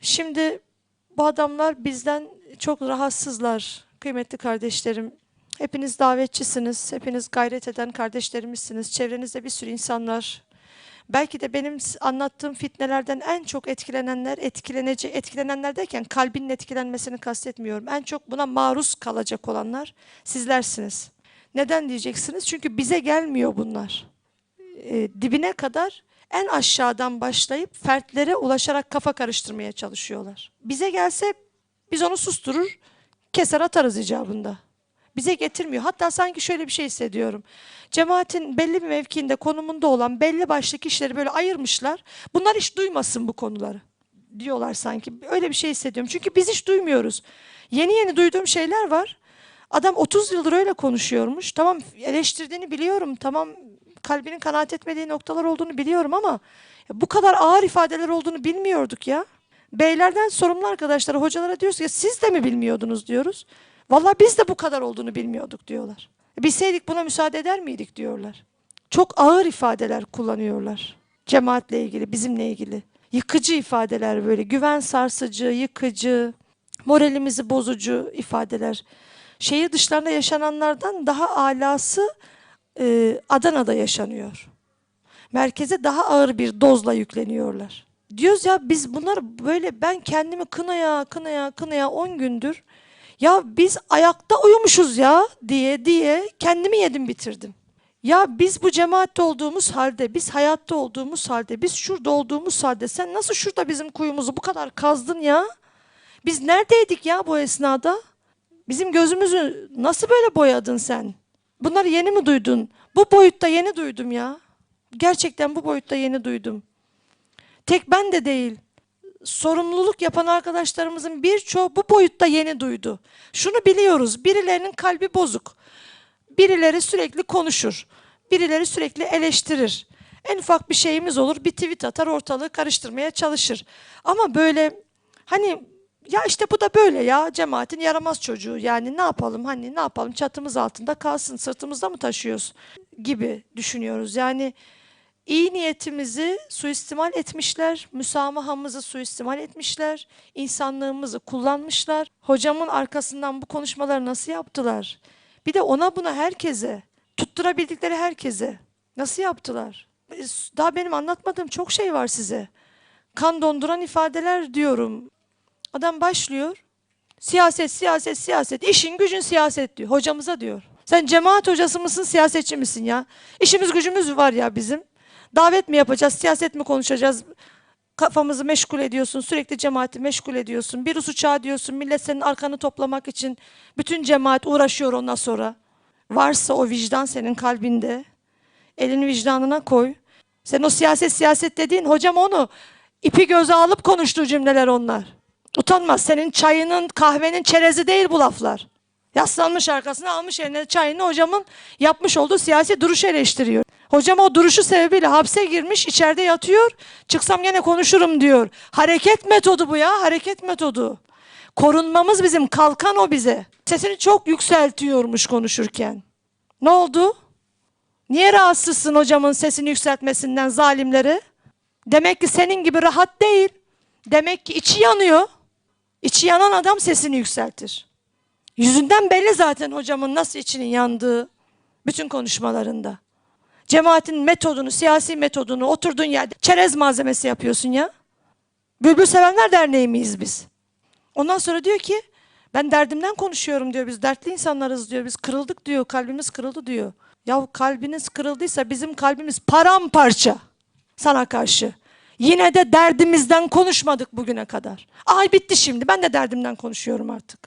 Şimdi bu adamlar bizden çok rahatsızlar kıymetli kardeşlerim. Hepiniz davetçisiniz, hepiniz gayret eden kardeşlerimizsiniz. Çevrenizde bir sürü insanlar. Belki de benim anlattığım fitnelerden en çok etkilenenler, etkilenece, etkilenenler derken kalbinin etkilenmesini kastetmiyorum. En çok buna maruz kalacak olanlar sizlersiniz. Neden diyeceksiniz? Çünkü bize gelmiyor bunlar. Ee, dibine kadar en aşağıdan başlayıp fertlere ulaşarak kafa karıştırmaya çalışıyorlar. Bize gelse biz onu susturur, keser atarız icabında. Bize getirmiyor. Hatta sanki şöyle bir şey hissediyorum. Cemaatin belli bir mevkiinde, konumunda olan belli başlı kişileri böyle ayırmışlar. Bunlar hiç duymasın bu konuları diyorlar sanki. Öyle bir şey hissediyorum. Çünkü biz hiç duymuyoruz. Yeni yeni duyduğum şeyler var. Adam 30 yıldır öyle konuşuyormuş. Tamam eleştirdiğini biliyorum. Tamam kalbinin kanaat etmediği noktalar olduğunu biliyorum ama bu kadar ağır ifadeler olduğunu bilmiyorduk ya. Beylerden sorumlu arkadaşlara, hocalara diyoruz ki "Ya siz de mi bilmiyordunuz diyoruz. Vallahi biz de bu kadar olduğunu bilmiyorduk diyorlar. Bilseydik buna müsaade eder miydik diyorlar. Çok ağır ifadeler kullanıyorlar. Cemaatle ilgili, bizimle ilgili. Yıkıcı ifadeler böyle, güven sarsıcı, yıkıcı, moralimizi bozucu ifadeler. Şehir dışlarında yaşananlardan daha alası e, Adana'da yaşanıyor. Merkeze daha ağır bir dozla yükleniyorlar. Diyoruz ya biz bunları böyle ben kendimi kınaya kınaya kınaya 10 gündür ya biz ayakta uyumuşuz ya diye diye kendimi yedim bitirdim. Ya biz bu cemaatte olduğumuz halde, biz hayatta olduğumuz halde, biz şurada olduğumuz halde sen nasıl şurada bizim kuyumuzu bu kadar kazdın ya? Biz neredeydik ya bu esnada? Bizim gözümüzü nasıl böyle boyadın sen? Bunları yeni mi duydun? Bu boyutta yeni duydum ya. Gerçekten bu boyutta yeni duydum. Tek ben de değil. Sorumluluk yapan arkadaşlarımızın birçoğu bu boyutta yeni duydu. Şunu biliyoruz. Birilerinin kalbi bozuk. Birileri sürekli konuşur. Birileri sürekli eleştirir. En ufak bir şeyimiz olur, bir tweet atar, ortalığı karıştırmaya çalışır. Ama böyle hani ya işte bu da böyle ya cemaatin yaramaz çocuğu yani ne yapalım hani ne yapalım çatımız altında kalsın sırtımızda mı taşıyoruz gibi düşünüyoruz. Yani iyi niyetimizi suistimal etmişler, müsamahamızı suistimal etmişler, insanlığımızı kullanmışlar. Hocamın arkasından bu konuşmaları nasıl yaptılar? Bir de ona buna herkese, tutturabildikleri herkese nasıl yaptılar? Daha benim anlatmadığım çok şey var size. Kan donduran ifadeler diyorum. Adam başlıyor. Siyaset, siyaset, siyaset. İşin gücün siyaset diyor. Hocamıza diyor. Sen cemaat hocası mısın, siyasetçi misin ya? İşimiz gücümüz var ya bizim. Davet mi yapacağız, siyaset mi konuşacağız? Kafamızı meşgul ediyorsun, sürekli cemaati meşgul ediyorsun. Bir uçağı diyorsun, millet senin arkanı toplamak için bütün cemaat uğraşıyor ondan sonra. Varsa o vicdan senin kalbinde, elini vicdanına koy. Sen o siyaset siyaset dediğin, hocam onu ipi göze alıp konuştuğu cümleler onlar. Utanmaz. Senin çayının, kahvenin çerezi değil bu laflar. Yaslanmış arkasına almış eline çayını hocamın yapmış olduğu siyasi duruşu eleştiriyor. Hocam o duruşu sebebiyle hapse girmiş, içeride yatıyor. Çıksam gene konuşurum diyor. Hareket metodu bu ya, hareket metodu. Korunmamız bizim, kalkan o bize. Sesini çok yükseltiyormuş konuşurken. Ne oldu? Niye rahatsızsın hocamın sesini yükseltmesinden zalimleri? Demek ki senin gibi rahat değil. Demek ki içi yanıyor. İçi yanan adam sesini yükseltir. Yüzünden belli zaten hocamın nasıl içinin yandığı bütün konuşmalarında. Cemaatin metodunu, siyasi metodunu oturduğun yerde çerez malzemesi yapıyorsun ya. Bülbül Sevenler Derneği miyiz biz? Ondan sonra diyor ki ben derdimden konuşuyorum diyor. Biz dertli insanlarız diyor. Biz kırıldık diyor. Kalbimiz kırıldı diyor. Ya kalbiniz kırıldıysa bizim kalbimiz paramparça sana karşı. Yine de derdimizden konuşmadık bugüne kadar. Ay bitti şimdi. Ben de derdimden konuşuyorum artık.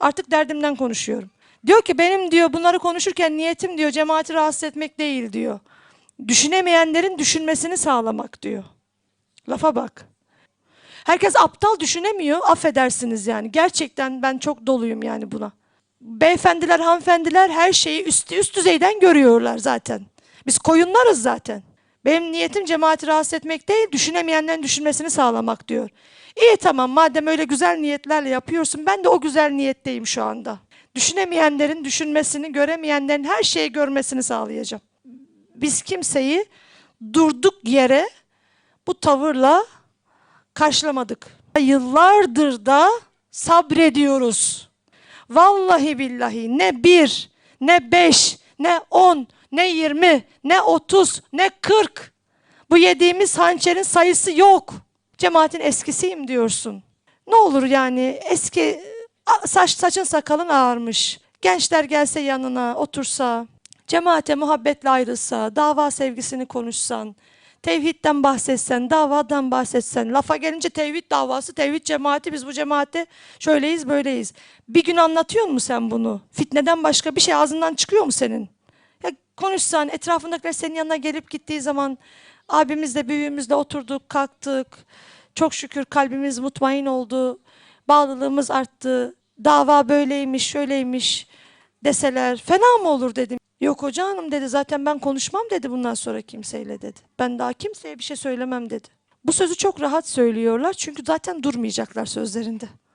Artık derdimden konuşuyorum. Diyor ki benim diyor bunları konuşurken niyetim diyor cemaati rahatsız etmek değil diyor. Düşünemeyenlerin düşünmesini sağlamak diyor. Lafa bak. Herkes aptal düşünemiyor. Affedersiniz yani. Gerçekten ben çok doluyum yani buna. Beyefendiler, hanımefendiler her şeyi üst, üst düzeyden görüyorlar zaten. Biz koyunlarız zaten. Benim niyetim cemaati rahatsız etmek değil, düşünemeyenlerin düşünmesini sağlamak diyor. İyi tamam madem öyle güzel niyetlerle yapıyorsun ben de o güzel niyetteyim şu anda. Düşünemeyenlerin düşünmesini, göremeyenlerin her şeyi görmesini sağlayacağım. Biz kimseyi durduk yere bu tavırla karşılamadık. Yıllardır da sabrediyoruz. Vallahi billahi ne bir, ne beş, ne on, ne yirmi, ne otuz, ne kırk. Bu yediğimiz hançerin sayısı yok. Cemaatin eskisiyim diyorsun. Ne olur yani eski saç saçın sakalın ağarmış. Gençler gelse yanına otursa, cemaate muhabbetle ayrılsa, dava sevgisini konuşsan, tevhidden bahsetsen, davadan bahsetsen, lafa gelince tevhid davası, tevhid cemaati, biz bu cemaate şöyleyiz, böyleyiz. Bir gün anlatıyor musun sen bunu? Fitneden başka bir şey ağzından çıkıyor mu senin? Konuşsan, etrafındakiler senin yanına gelip gittiği zaman abimizle, büyüğümüzle oturduk, kalktık. Çok şükür kalbimiz mutmain oldu. Bağlılığımız arttı. Dava böyleymiş, şöyleymiş deseler fena mı olur dedim. Yok hoca dedi zaten ben konuşmam dedi bundan sonra kimseyle dedi. Ben daha kimseye bir şey söylemem dedi. Bu sözü çok rahat söylüyorlar çünkü zaten durmayacaklar sözlerinde.